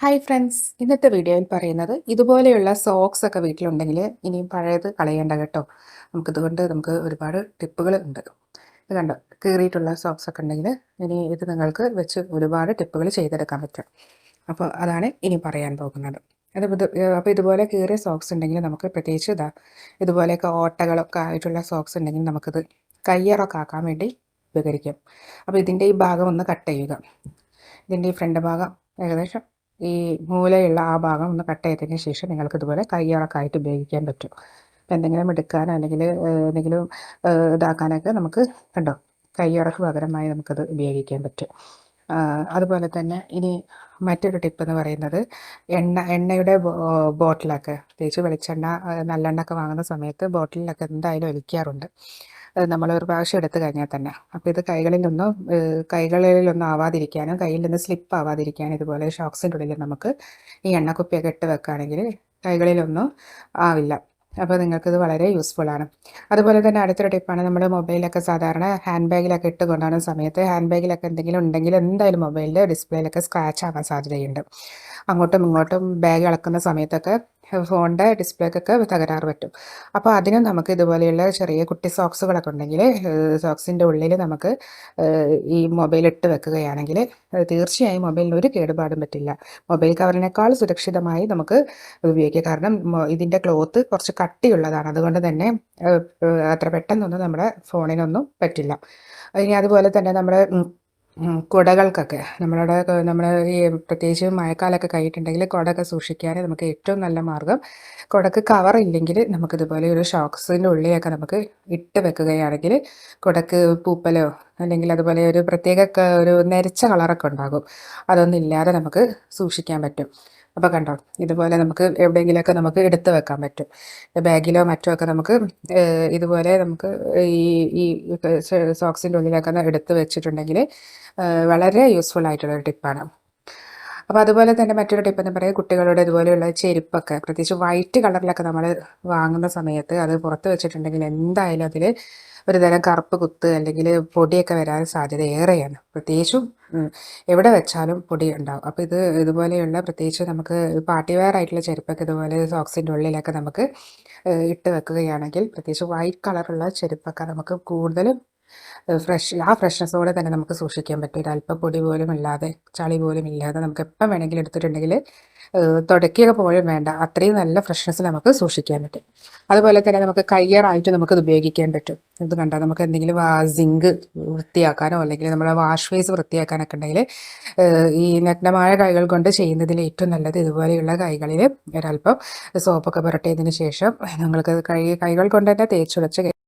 Hi friends ഇന്നത്തെ വീഡിയോയിൽ പറയുന്നത് ഇതുപോലെയുള്ള സോക്സ് ഒക്കെ വീട്ടിലുണ്ടെങ്കിൽ ഇനിയും പഴയത് കളയേണ്ട കേട്ടോ. നമുക്കിതുകൊണ്ട് നമുക്ക് ഒരുപാട് ടിപ്പുകൾ ഉണ്ട്. ഇത് കണ്ടോ? കീറിയിട്ടുള്ള സോക്സ് ഒക്കെ ഉണ്ടെങ്കിൽ ഇനി ഇത് നിങ്ങൾക്ക് വെച്ച് ഒരുപാട് ടിപ്പുകൾ ചെയ്തെടുക്കാൻ പറ്റും. അപ്പോൾ അതാണ് ഇനി പറയാൻ പോകുന്നത്. അത് അപ്പോൾ ഇതുപോലെ കീറിയ സോക്സ് ഉണ്ടെങ്കിൽ നമുക്ക് പ്രത്യേകിച്ച് ഇതാ ഇതുപോലെയൊക്കെ ഓട്ടകളൊക്കെ ആയിട്ടുള്ള സോക്സ് ഉണ്ടെങ്കിൽ നമുക്കിത് കയ്യറൊക്കെ ആക്കാൻ വേണ്ടി ഉപകരിക്കും. അപ്പോൾ ഇതിന്റെ ഈ ഭാഗം ഒന്ന് കട്ട് ചെയ്യുക. ഇതിന്റെ ഈ ഫ്രണ്ട് ഭാഗം ഏകദേശം ഈ മൂലയുള്ള ആ ഭാഗം ഒന്ന് കട്ട് ചെയ്തതിന് ശേഷം നിങ്ങൾക്ക് ഇതുപോലെ കയ്യിറക്കായിട്ട് ഉപയോഗിക്കാൻ പറ്റും. അപ്പം എന്തെങ്കിലും എടുക്കാനോ അല്ലെങ്കിൽ എന്തെങ്കിലും ഇതാക്കാനൊക്കെ നമുക്ക് കണ്ടോ? കയ്യിറക്ക് പകരമായി നമുക്കത് ഉപയോഗിക്കാൻ പറ്റും. അതുപോലെ തന്നെ ഇനി മറ്റൊരു ടിപ്പ് എന്ന് പറയുന്നത് എണ്ണ എണ്ണയുടെ ബോട്ടിലൊക്കെ പ്രത്യേകിച്ച് വെളിച്ചെണ്ണ നല്ലെണ്ണ ഒക്കെ വാങ്ങുന്ന സമയത്ത് ബോട്ടിലൊക്കെ എന്തായാലും ഒലിക്കാറുണ്ട്. നമ്മൾ ഒരു പ്രാവശ്യം എടുത്തു കഴിഞ്ഞാൽ തന്നെ. അപ്പോൾ ഇത് കൈകളിലൊന്നും കൈകളിലൊന്നും ആവാതിരിക്കാനും കയ്യിൽ നിന്ന് സ്ലിപ്പ് ആവാതിരിക്കാനും ഇതുപോലെ ഷോക്സിന്റെ ഉള്ളിൽ നമുക്ക് ഈ എണ്ണക്കുപ്പിയൊക്കെ ഇട്ട് വെക്കുകയാണെങ്കിൽ കൈകളിലൊന്നും ആവില്ല. അപ്പോൾ നിങ്ങൾക്കിത് വളരെ യൂസ്ഫുൾ ആണ്. അതുപോലെ തന്നെ അടുത്തൊരു ടിപ്പാണ് നമ്മൾ മൊബൈലൊക്കെ സാധാരണ ഹാൻഡ് ബാഗിലൊക്കെ ഇട്ട് കൊണ്ടുപോകുന്ന സമയത്ത് ഹാൻഡ് ബാഗിലൊക്കെ എന്തെങ്കിലും ഉണ്ടെങ്കിൽ എന്തായാലും മൊബൈലിന്റെ ഡിസ്പ്ലേയിലൊക്കെ സ്ക്രാച്ച് ആവാൻ സാധ്യതയുണ്ട്. അങ്ങോട്ടും ഇങ്ങോട്ടും ബാഗ് ഇളക്കുന്ന സമയത്തൊക്കെ ഫോണിന്റെ ഡിസ്പ്ലേക്കൊക്കെ തകരാറ് പറ്റും. അപ്പോൾ അതിനും നമുക്ക് ഇതുപോലെയുള്ള ചെറിയ കുട്ടി സോക്സുകളൊക്കെ ഉണ്ടെങ്കിൽ സോക്സിന്റെ ഉള്ളിൽ നമുക്ക് ഈ മൊബൈൽ ഇട്ട് വെക്കുകയാണെങ്കിൽ തീർച്ചയായും മൊബൈലിന് ഒരു കേടുപാടും പറ്റില്ല. മൊബൈൽ കവറിനേക്കാൾ സുരക്ഷിതമായി നമുക്ക് ഉപയോഗിക്കാം. കാരണം ഇതിന്റെ ക്ലോത്ത് കുറച്ച് കട്ടിയുള്ളതാണ്. അതുകൊണ്ട് തന്നെ അത്ര പെട്ടെന്നൊന്നും നമ്മുടെ ഫോണിനൊന്നും പറ്റില്ല. ഇനി അതുപോലെ തന്നെ നമ്മുടെ കുടകൾക്കൊക്കെ. നമ്മളുടെ നമ്മുടെ ഈ പ്രത്യേകിച്ച് മഴക്കാലമൊക്കെ കഴിഞ്ഞിട്ടുണ്ടെങ്കിൽ കുടക്ക് സൂക്ഷിക്കാൻ നമുക്ക് ഏറ്റവും നല്ല മാർഗം. കുടക്ക് കവർ ഇല്ലെങ്കിൽ നമുക്കിതുപോലെ ഒരു ഷോക്സിന്റെ ഉള്ളിലൊക്കെ നമുക്ക് ഇട്ട് വെക്കുകയാണെങ്കിൽ കുടക്ക് പൂപ്പലോ അല്ലെങ്കിൽ അതുപോലെ ഒരു പ്രത്യേക ഒരു നരച്ച കളറൊക്കെ ഉണ്ടാകും. അതൊന്നും ഇല്ലാതെ നമുക്ക് സൂക്ഷിക്കാൻ പറ്റും. അപ്പോൾ കണ്ടോ ഇതുപോലെ നമുക്ക് എവിടെയെങ്കിലുമൊക്കെ നമുക്ക് എടുത്ത് വെക്കാൻ പറ്റും. ബാഗിലോ മറ്റോ ഒക്കെ നമുക്ക് ഇതുപോലെ നമുക്ക് ഈ ഈ സോക്സിന്റെ ഉള്ളിലൊക്കെ എടുത്ത് വെച്ചിട്ടുണ്ടെങ്കിൽ വളരെ യൂസ്ഫുൾ ആയിട്ടുള്ളൊരു ടിപ്പാണ്. അപ്പോൾ അതുപോലെ തന്നെ മറ്റൊരു ടിപ്പ് എന്ന് പറയുക കുട്ടികളുടെ ഇതുപോലെയുള്ള ചെരുപ്പൊക്കെ പ്രത്യേകിച്ച് വൈറ്റ് കളറിലൊക്കെ നമ്മൾ വാങ്ങുന്ന സമയത്ത് അത് പുറത്ത് വെച്ചിട്ടുണ്ടെങ്കിൽ എന്തായാലും അതിൽ ഒരു തരം കറുപ്പ് കുത്ത് അല്ലെങ്കിൽ പൊടിയൊക്കെ വരാൻ സാധ്യത ഏറെയാണ്. പ്രത്യേകിച്ചും എവിടെ വെച്ചാലും പൊടി ഉണ്ടാവും. അപ്പോൾ ഇത് ഇതുപോലെയുള്ള പ്രത്യേകിച്ച് നമുക്ക് പാർട്ടി വെയർ ആയിട്ടുള്ള ചെരുപ്പൊക്കെ ഇതുപോലെ സോക്സിന്റെ ഉള്ളിലൊക്കെ നമുക്ക് ഇട്ട് വെക്കുകയാണെങ്കിൽ പ്രത്യേകിച്ച് വൈറ്റ് കളറുള്ള ചെരുപ്പൊക്കെ നമുക്ക് കൂടുതലും ഫ്രഷ് ആ ഫ്രഷ്നെസ്സോടെ തന്നെ നമുക്ക് സൂക്ഷിക്കാൻ പറ്റും. ഒരു പൊടി പോലും ഇല്ലാതെ ചളി പോലും ഇല്ലാതെ നമുക്ക് എപ്പം വേണമെങ്കിലും എടുത്തിട്ടുണ്ടെങ്കിൽ തുടക്കിയൊക്കെ പോലും വേണ്ട. അത്രയും നല്ല ഫ്രഷ്നെസ് നമുക്ക് സൂക്ഷിക്കാൻ പറ്റും. അതുപോലെ തന്നെ നമുക്ക് കയ്യറായിട്ട് നമുക്കത് ഉപയോഗിക്കാൻ പറ്റും. ഇത് കണ്ടാൽ നമുക്ക് എന്തെങ്കിലും സിങ്ക് വൃത്തിയാക്കാനോ അല്ലെങ്കിൽ നമ്മുടെ വാഷ് ഫേസ് വൃത്തിയാക്കാനൊക്കെ ഉണ്ടെങ്കിൽ ഈ നഗ്നമായ കൈകൾ കൊണ്ട് ചെയ്യുന്നതിൽ ഏറ്റവും നല്ലത് ഇതുപോലെയുള്ള കൈകളിൽ ഒരല്പം സോപ്പൊക്കെ പുരട്ടിയതിന് ശേഷം നിങ്ങൾക്ക് കൈ കൈകൾ കൊണ്ട് തന്നെ തേച്ചുടച്ച്